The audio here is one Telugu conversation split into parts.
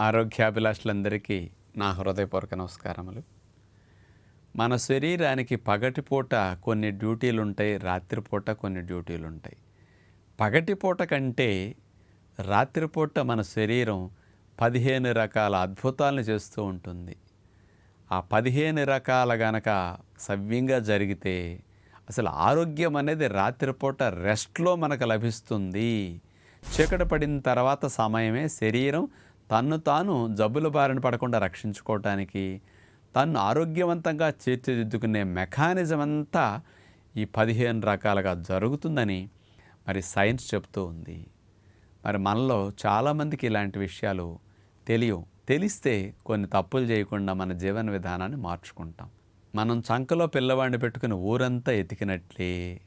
ఆరోగ్యాభిలాషులందరికీ నా హృదయపూర్వక నమస్కారములు. మన శరీరానికి పగటిపూట కొన్ని డ్యూటీలు ఉంటాయి రాత్రిపూట కొన్ని డ్యూటీలు ఉంటాయి పగటిపూట కంటే రాత్రిపూట మన శరీరం పదిహేను రకాల అద్భుతాలను చేస్తూ ఉంటుంది. ఆ పదిహేను రకాల గనక సవ్యంగా జరిగితే అసలు ఆరోగ్యం అనేది రాత్రిపూట రెస్ట్లో మనకు లభిస్తుంది. చీకటి పడిన తర్వాత సమయమే శరీరం తన్ను తాను జబ్బుల బారిన పడకుండా రక్షించుకోవటానికి తన్ను ఆరోగ్యవంతంగా తీర్చిదిద్దుకునే మెకానిజం అంతా ఈ పదిహేను రకాలుగా జరుగుతుందని మరి సైన్స్ చెప్తూ ఉంది. మరి మనలో చాలామందికి ఇలాంటి విషయాలు తెలియవు. తెలిస్తే కొన్ని తప్పులు చేయకుండా మన జీవన విధానాన్ని మార్చుకుంటాం. మనం చంకలో పిల్లవాడిని పెట్టుకుని ఊరంతా ఎతికినట్లే.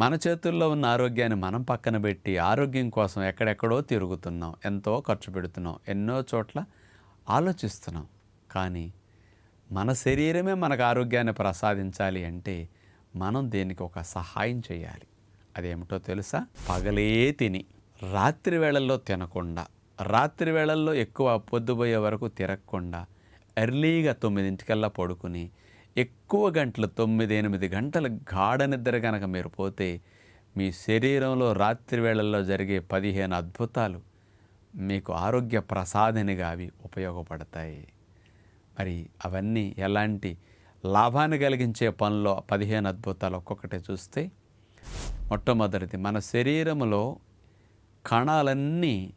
మన చేతుల్లో ఉన్న ఆరోగ్యాన్ని మనం పక్కన పెట్టి ఆరోగ్యం కోసం ఎక్కడెక్కడో తిరుగుతున్నాం ఎంతో ఖర్చు పెడుతున్నాం ఎన్నో చోట్ల ఆలోచిస్తున్నాం. కానీ మన శరీరమే మనకు ఆరోగ్యాన్ని ప్రసాదించాలి అంటే మనం దీనికి ఒక సహాయం చేయాలి. అదేమిటో తెలుసా? పగలే తిని రాత్రి వేళల్లో తినకుండా రాత్రి వేళల్లో ఎక్కువ పొద్దుపోయే వరకు తిరగకుండా ఎర్లీగా తొమ్మిదింటికల్లా పడుకుని ఎక్కువ గంటలు తొమ్మిది ఎనిమిది గంటలు గాఢ నిద్ర కనుక మీరు పోతే మీ శరీరంలో రాత్రి వేళల్లో జరిగే పదిహేను అద్భుతాలు మీకు ఆరోగ్య ప్రసాదనిగా అవి ఉపయోగపడతాయి. మరి అవన్నీ ఎలాంటి లాభాన్ని కలిగించే పనిలో పదిహేను అద్భుతాలు ఒక్కొక్కటి చూస్తే మొట్టమొదటిది మన శరీరంలో కణాలన్నీ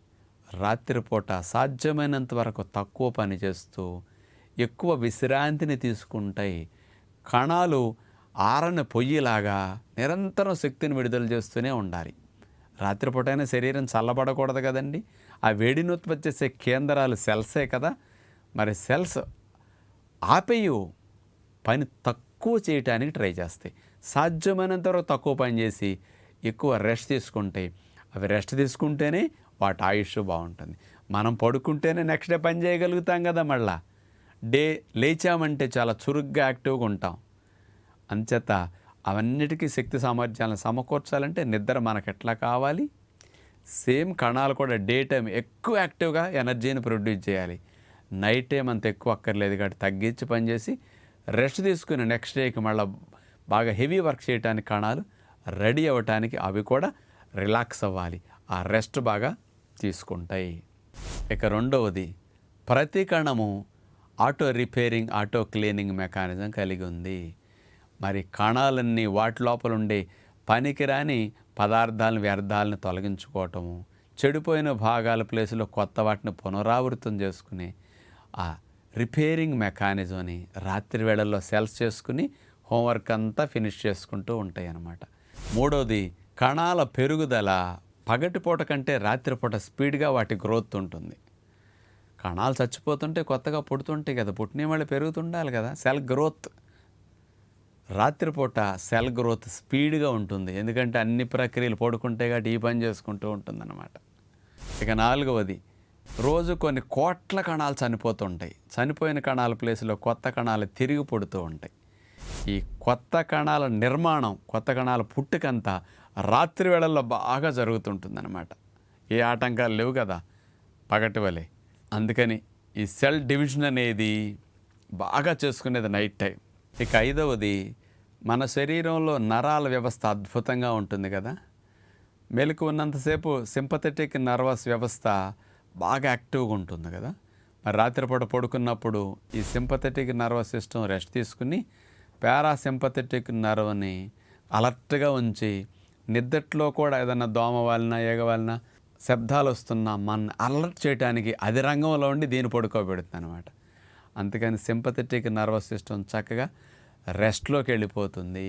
రాత్రిపూట సాధ్యమైనంత వరకు తక్కువ పని చేస్తూ ఎక్కువ విశ్రాంతిని తీసుకుంటాయి. కణాలు ఆరని పొయ్యిలాగా నిరంతరం శక్తిని విడుదల చేస్తూనే ఉండాలి. రాత్రిపూటైనా శరీరం చల్లబడకూడదు కదండి. ఆ వేడిని ఉత్పత్తి చేసే కేంద్రాలు సెల్సే కదా. మరి సెల్స్ ఆపేయు పని తక్కువ చేయటానికి ట్రై చేస్తాయి. సాధ్యమైనంత వరకు తక్కువ పని చేసి ఎక్కువ రెస్ట్ తీసుకుంటాయి అవి రెస్ట్ తీసుకుంటేనే వాటి ఆయుష్ బాగుంటుంది. మనం పడుకుంటేనే నెక్స్ట్ డే పని చేయగలుగుతాం కదా మళ్ళీ. డే లేచామంటే చాలా చురుగ్గా యాక్టివ్గా ఉంటాం. అంచేత అవన్నిటికీ శక్తి సామర్థ్యాలను సమకూర్చాలంటే నిద్ర మనకు ఎట్లా కావాలి? సేమ్ కణాలు కూడా డే టైం ఎక్కువ యాక్టివ్గా ఎనర్జీని ప్రొడ్యూస్ చేయాలి. నైట్ టైం అంత ఎక్కువ అక్కర్లేదు కాబట్టి తగ్గించి పనిచేసి రెస్ట్ తీసుకుని నెక్స్ట్ డేకి మళ్ళీ బాగా హెవీ వర్క్ చేయడానికి కణాలు రెడీ అవ్వటానికి అవి కూడా రిలాక్స్ అవ్వాలి. ఆ రెస్ట్ బాగా తీసుకుంటాయి. ఇక రెండవది ప్రతి కణము auto repairing auto cleaning mechanism కలిగి ఉంది. మరి కణాలన్నీ వాటి లోపల ఉండే పనికిరాని పదార్థాలను వ్యర్థాలను తొలగించుకోవటము చెడిపోయిన భాగాల ప్లేసులో కొత్త వాటిని పునరావృతం చేసుకుని ఆ రిపేరింగ్ మెకానిజంని రాత్రి వేళల్లో సెల్స్ చేసుకుని హోంవర్క్ అంతా ఫినిష్ చేసుకుంటూ ఉంటాయి అన్నమాట మూడోది కణాల పెరుగుదల పగటిపూట కంటే రాత్రిపూట స్పీడ్గా వాటి గ్రోత్ ఉంటుంది. కణాలు చచ్చిపోతుంటే కొత్తగా పుడుతుంటాయి కదా పుట్టిన వాళ్ళు పెరుగుతుండాలి కదా సెల్ గ్రోత్ రాత్రిపూట సెల్ గ్రోత్ స్పీడ్గా ఉంటుంది. ఎందుకంటే అన్ని ప్రక్రియలు పడుకుంటే కాబట్టి ఈ పని చేసుకుంటూ ఉంటుందన్నమాట. ఇక నాలుగవది రోజు కొన్ని కోట్ల కణాలు చనిపోతుంటాయి. చనిపోయిన కణాల ప్లేస్లో కొత్త కణాలు తిరిగి పుడుతూ ఉంటాయి. ఈ కొత్త కణాల నిర్మాణం కొత్త కణాల పుట్టుకంతా రాత్రి వేళల్లో బాగా జరుగుతుంటుందన్నమాట. ఏ ఆటంకాలు లేవు కదా పగటి వలె. అందుకని ఈ సెల్ డివిజన్ అనేది బాగా చేసుకునేది నైట్ టైం. ఇక ఐదవది మన శరీరంలో నరాల వ్యవస్థ అద్భుతంగా ఉంటుంది కదా. మెలకు ఉన్నంతసేపు సింపథెటిక్ నర్వస్ వ్యవస్థ బాగా యాక్టివ్గా ఉంటుంది కదా. మరి రాత్రిపూట పడుకున్నప్పుడు ఈ సింపథెటిక్ నర్వస్ సిస్టమ్ రెస్ట్ తీసుకుని పారాసింపథెటిక్ నర్వ్ని అలర్ట్గా ఉంచి నిద్దట్లో కూడా ఏదైనా దోమ వాలినా ఏగవాలినా శబ్దాలు వస్తున్నా మన అలర్ట్ చేయడానికి అది రంగంలో ఉండి దీన్ని పడుకోబెడుతుంది అనమాట అందుకని సింపథెటిక్ నర్వస్ సిస్టమ్ చక్కగా రెస్ట్లోకి వెళ్ళిపోతుంది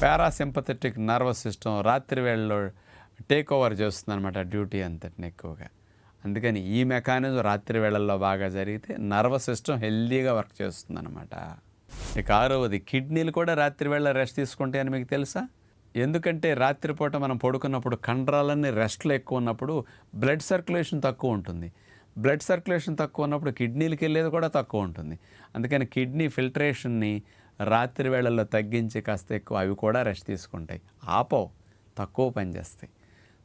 పారాసింపథెటిక్ నర్వస్ సిస్టమ్ రాత్రి వేళలో టేక్ ఓవర్ చేస్తుంది అనమాట డ్యూటీ అంతటిని ఎక్కువగా. అందుకని ఈ మెకానిజం రాత్రి వేళల్లో బాగా జరిగితే నర్వస్ సిస్టమ్ హెల్దీగా వర్క్ చేస్తుంది అనమాట ఇక ఆరవది కిడ్నీలు కూడా రాత్రి వేళ రెస్ట్ తీసుకుంటాయని మీకు తెలుసా? ఎందుకంటే రాత్రిపూట మనం పడుకున్నప్పుడు కండరాలన్నీ రెస్ట్లో ఎక్కువ ఉన్నప్పుడు బ్లడ్ సర్క్యులేషన్ తక్కువ ఉంటుంది. బ్లడ్ సర్క్యులేషన్ తక్కువ ఉన్నప్పుడు కిడ్నీలకు వెళ్ళేది కూడా తక్కువ ఉంటుంది. అందుకని కిడ్నీ ఫిల్టరేషన్ని రాత్రి వేళల్లో తగ్గించి కాస్త ఎక్కువ అవి కూడా రెస్ట్ తీసుకుంటాయి. ఆపవు తక్కువ పనిచేస్తాయి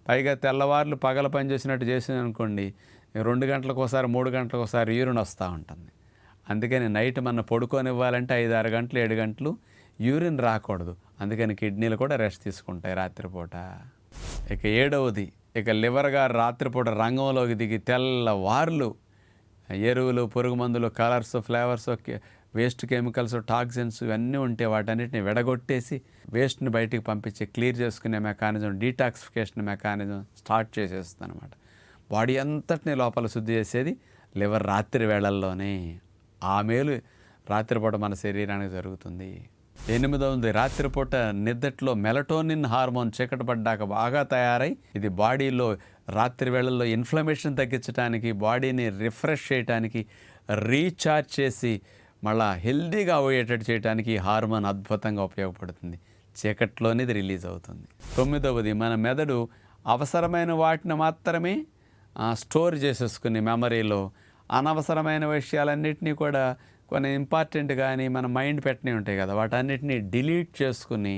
పైగా తెల్లవార్లు పగల పని చేసినట్టు చేసింది అనుకోండి రెండు గంటలకు ఒకసారి మూడు గంటలకు ఒకసారి యూరిన్ వస్తూ ఉంటుంది. అందుకని నైట్ మన పడుకోనివ్వాలంటే ఐదు ఆరు గంటలు ఏడు గంటలు యూరిన్ రాకూడదు. అందుకని కిడ్నీలు కూడా రెస్ట్ తీసుకుంటాయి రాత్రిపూట. ఇక ఏడవది ఇక లివర్ గారు రాత్రిపూట రంగంలోకి దిగి తెల్ల వార్లు ఎరువులు పురుగు మందులు colours flavours waste chemicals toxins ఇవన్నీ ఉంటే వాటన్నిటిని విడగొట్టేసి వేస్ట్ని బయటికి పంపించి క్లియర్ చేసుకునే మెకానిజం డీటాక్సిఫికేషన్ మెకానిజం స్టార్ట్ చేసేస్తుంది అనమాట బాడీ అంతటిని లోపల శుద్ధి చేసేది లివర్ రాత్రి వేళల్లోనే. ఆ మేలు రాత్రిపూట మన శరీరానికి జరుగుతుంది. ఎనిమిదవది రాత్రిపూట నిద్దట్లో మెలటోనిన్ హార్మోన్ చీకటపడ్డాక బాగా తయారై ఇది బాడీలో రాత్రి వేళల్లో ఇన్ఫ్లమేషన్ తగ్గించడానికి బాడీని రిఫ్రెష్ చేయడానికి రీఛార్జ్ చేసి మళ్ళా హెల్దీగా అయ్యేటట్టు చేయడానికి ఈ హార్మోన్ అద్భుతంగా ఉపయోగపడుతుంది. చీకట్లోనే ఇది రిలీజ్ అవుతుంది. తొమ్మిదవది మన మెదడు అవసరమైన వాటిని మాత్రమే స్టోర్ చేసేసుకుని మెమరీలో అనవసరమైన విషయాలన్నింటినీ కూడా కొన్ని ఇంపార్టెంట్ కానీ మన మైండ్ పెట్టినవి ఉంటాయి కదా వాటన్నిటిని డిలీట్ చేసుకుని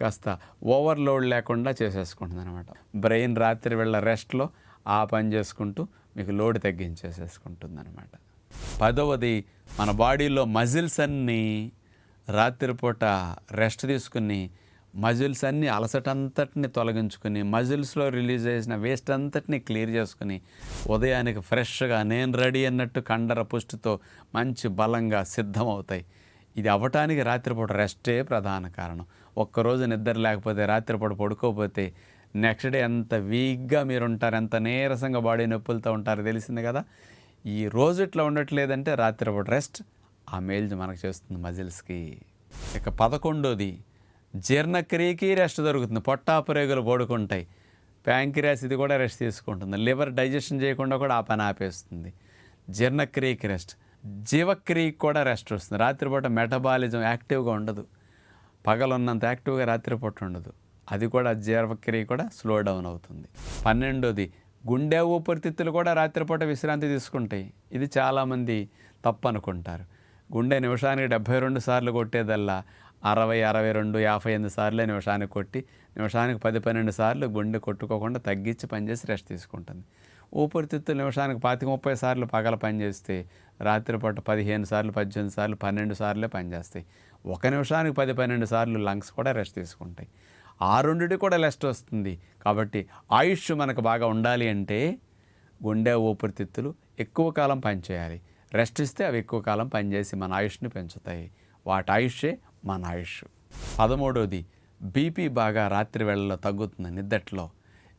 కాస్త ఓవర్లోడ్ లేకుండా చేసేసుకుంటుంది అనమాట బ్రెయిన్ రాత్రి వేళ రెస్ట్లో ఆ పని చేసుకుంటూ మీకు లోడ్ తగ్గించేసేసుకుంటుంది అనమాట పదవది మన బాడీలో మజిల్స్ అన్నీ రాత్రిపూట రెస్ట్ తీసుకుని మజిల్స్ అన్నీ అలసటంతటిని తొలగించుకుని మజిల్స్లో రిలీజ్ చేసిన వేస్ట్ అంతటిని క్లియర్ చేసుకుని ఉదయానికి ఫ్రెష్గా నేను రెడీ అన్నట్టు కండర పుష్టితో మంచి బలంగా సిద్ధమవుతాయి. ఇది అవ్వటానికి రాత్రిపూట రెస్టే ప్రధాన కారణం. ఒక్కరోజు నిద్ర లేకపోతే రాత్రిపూట పడుకోకపోతే నెక్స్ట్ డే ఎంత వీక్గా మీరు ఉంటారు ఎంత నీరసంగా బాడీ నొప్పులతో ఉంటారో తెలిసింది కదా? ఈ రోజు ఇట్లా ఉండట్లేదంటే రాత్రిపూట రెస్ట్ ఆ మేల్జ్ మనకు చేస్తుంది మజిల్స్కి. ఇక పదకొండోది జీర్ణక్రియకి రెస్ట్ దొరుకుతుంది. పొట్టాపురేగులు పడుకుంటాయి ప్యాంక్రియాస్ ఇది కూడా రెస్ట్ తీసుకుంటుంది. లివర్ డైజెషన్ చేయకుండా కూడా ఆ పని ఆపేస్తుంది. జీర్ణక్రియకి రెస్ట్ జీవక్రియకి కూడా రెస్ట్ వస్తుంది. రాత్రిపూట మెటబాలిజం యాక్టివ్గా ఉండదు. పగలున్నంత యాక్టివ్గా రాత్రిపూట ఉండదు. అది కూడా జీవక్రియ కూడా స్లో డౌన్ అవుతుంది. పన్నెండోది గుండె ఊపిరితిత్తులు కూడా రాత్రిపూట విశ్రాంతి తీసుకుంటాయి. ఇది చాలామంది తప్పు అనుకుంటారు గుండె నిమిషానికి డెబ్భై రెండు సార్లు కొట్టేదల్లా అరవై అరవై రెండు యాభై ఎనిమిది సార్లే నిమిషానికి కొట్టి నిమిషానికి పది పన్నెండు సార్లు గుండె కొట్టుకోకుండా తగ్గించి పనిచేసి రెస్ట్ తీసుకుంటుంది. ఊపిరితిత్తులు నిమిషానికి పాతిక ముప్పై సార్లు పగల పనిచేస్తే రాత్రిపూట పదిహేను సార్లు పద్దెనిమిది సార్లు పన్నెండు సార్లే పనిచేస్తాయి ఒక నిమిషానికి పది పన్నెండు సార్లు లంగ్స్ కూడా రెస్ట్ తీసుకుంటాయి. ఆ రెండుటి కూడా రెస్ట్ వస్తుంది. కాబట్టి ఆయుష్ మనకు బాగా ఉండాలి అంటే గుండె ఊపిరితిత్తులు ఎక్కువ కాలం పనిచేయాలి. రెస్ట్ ఇస్తే అవి ఎక్కువ కాలం పనిచేసి మన ఆయుష్ని పెంచుతాయి. వాటి ఆయుష్ే మన ఆయుష్ పదమూడవది బీపీ బాగా రాత్రి వేళల్లో తగ్గుతుంది నిద్దట్లో.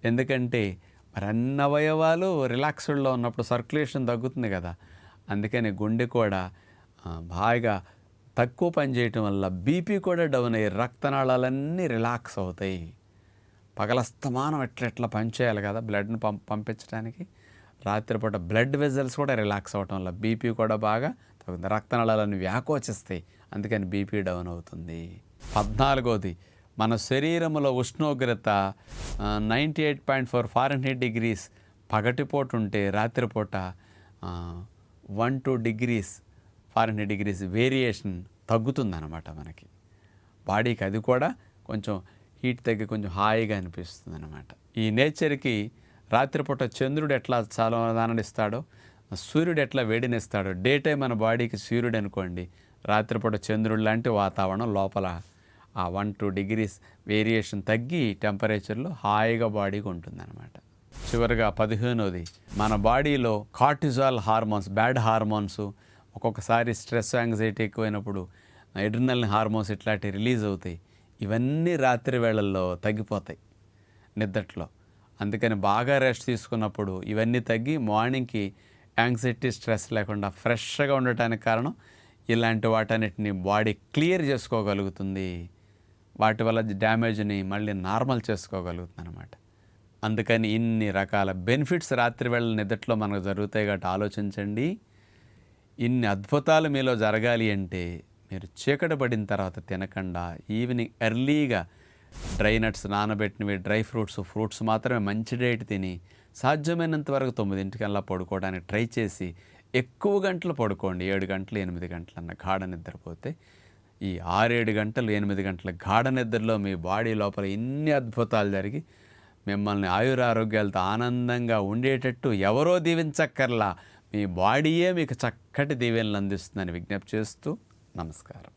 ఎందుకంటే మరి అన్ని అవయవాలు రిలాక్స్డ్లో ఉన్నప్పుడు సర్క్యులేషన్ తగ్గుతుంది కదా. అందుకని గుండె కూడా బాగా తక్కువ పని చేయటం వల్ల బీపీ కూడా డౌన్ అయ్యి రక్తనాళాలన్నీ రిలాక్స్ అవుతాయి. పగలస్తమానం ఎట్లెట్లా పనిచేయాలి కదా బ్లడ్ని పంపించడానికి రాత్రిపూట బ్లడ్ వెజల్స్ కూడా రిలాక్స్ అవటం వల్ల బీపీ కూడా బాగా రక్తనాళాలను వ్యాకోచిస్తాయి అందుకని బీపీ డౌన్ అవుతుంది పద్నాలుగోది మన శరీరంలో ఉష్ణోగ్రత ninety eight point four Fahrenheit degrees పగటిపూట ఉంటే రాత్రిపూట one two degrees Fahrenheit degrees variation తగ్గుతుందన్నమాట మనకి బాడీకి అది కూడా కొంచెం హీట్ తగ్గి కొంచెం హాయిగా అనిపిస్తుంది అనమాట ఈ నేచర్కి రాత్రిపూట చంద్రుడు ఎట్లా చాలా ఇస్తాడో సూర్యుడు ఎట్లా వేడినిస్తాడో. డే టైం మన బాడీకి సూర్యుడు అనుకోండి రాత్రిపూట చంద్రుడు లాంటి వాతావరణం లోపల ఆ వన్ టూ డిగ్రీస్ వేరియేషన్ తగ్గి టెంపరేచర్లో హాయిగా బాడీకి ఉంటుందన్నమాట. చివరిగా పదిహేనోది మన బాడీలో కార్టిజాల్ హార్మోన్స్ బ్యాడ్ హార్మోన్స్ ఒక్కొక్కసారి స్ట్రెస్ యాంగ్జైటీ ఎక్కువైనప్పుడు ఎడ్రినల్ హార్మోన్స్ ఇట్లాంటివి రిలీజ్ అవుతాయి. ఇవన్నీ రాత్రి వేళల్లో తగ్గిపోతాయి నిద్దట్లో. అందుకని బాగా రెస్ట్ తీసుకున్నప్పుడు ఇవన్నీ తగ్గి మార్నింగ్కి యాంగ్జైటీ స్ట్రెస్ లేకుండా ఫ్రెష్గా ఉండటానికి కారణం ఇలాంటి వాటన్నిటిని బాడీ క్లియర్ చేసుకోగలుగుతుంది. వాటి వల్ల డ్యామేజ్ని మళ్ళీ నార్మల్ చేసుకోగలుగుతుంది అనమాట అందుకని ఇన్ని రకాల బెనిఫిట్స్ రాత్రి వేళ మనకు జరుగుతాయి కాబట్టి ఆలోచించండి. ఇన్ని అద్భుతాలు మీలో జరగాలి అంటే మీరు చీకటి పడిన తర్వాత తినకుండా ఈవినింగ్ ఎర్లీగా డ్రై నట్స్ నానబెట్టినవి డ్రై ఫ్రూట్స్ ఫ్రూట్స్ మాత్రమే మంచి డైట్ తిని సాధ్యమైనంత వరకు తొమ్మిదింటికల్లా పడుకోవడానికి ట్రై చేసి ఎక్కువ గంటలు పడుకోండి. ఏడు గంటలు ఎనిమిది గంటలు అన్న గాఢ నిద్రపోతే ఈ ఆరేడు గంటలు ఎనిమిది గంటల గాఢ నిద్రలో మీ బాడీ లోపల ఎన్ని అద్భుతాలు జరిగి మిమ్మల్ని ఆయురారోగ్యాలతో ఆనందంగా ఉండేటట్టు ఎవరో దీవించక్కర్లా. మీ బాడీయే మీకు చక్కటి దీవెనలు అందిస్తుందని విజ్ఞప్తి చేస్తూ నమస్కారం.